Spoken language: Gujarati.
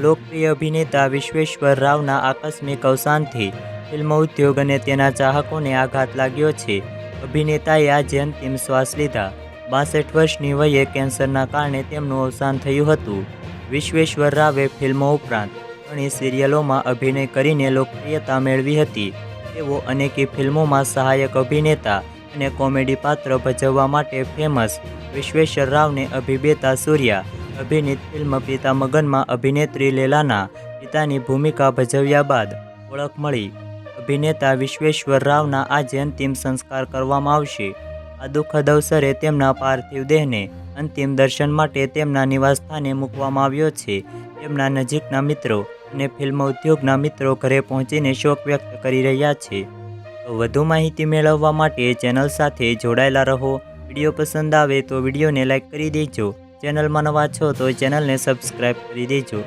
લોકપ્રિય અભિનેતા વિશ્વેશ્વર રાવના આકસ્મિક અવસાનથી ફિલ્મ ઉદ્યોગ અને તેના ચાહકોને આઘાત લાગ્યો છે. અભિનેતાએ આજે અંતિમ શ્વાસ લીધા. બાસઠ વર્ષની વયે કેન્સરના કારણે તેમનું અવસાન થયું હતું. વિશ્વેશ્વર રાવે ફિલ્મો ઉપરાંત ઘણી સિરિયલોમાં અભિનય કરીને લોકપ્રિયતા મેળવી હતી. તેઓ અનેકી ફિલ્મોમાં સહાયક અભિનેતા અને કોમેડી પાત્ર ભજવવા માટે ફેમસ. વિશ્વેશ્વર રાવને અભિબેતા સૂર્યા અભિનીત ફિલ્મ પિતા મગનમાં અભિનેત્રી લેલાના પિતાની ભૂમિકા ભજવ્યા બાદ ઓળખ મળી. અભિનેતા વિશ્વેશ્વર રાવના આજે અંતિમ સંસ્કાર કરવામાં આવશે. આ દુઃખદ અવસરે તેમના પાર્થિવ દેહને અંતિમ દર્શન માટે તેમના નિવાસસ્થાને મૂકવામાં આવ્યો છે. તેમના નજીકના મિત્રો અને ફિલ્મ ઉદ્યોગના મિત્રો ઘરે પહોંચીને શોક વ્યક્ત કરી રહ્યા છે. વધુ માહિતી મેળવવા માટે ચેનલ સાથે જોડાયેલા રહો. વીડિયો પસંદ આવે તો વિડીયોને લાઇક કરી દેજો. ચેનલમાં નવા છો તો ચેનલને સબસ્ક્રાઈબ કરી દેજો.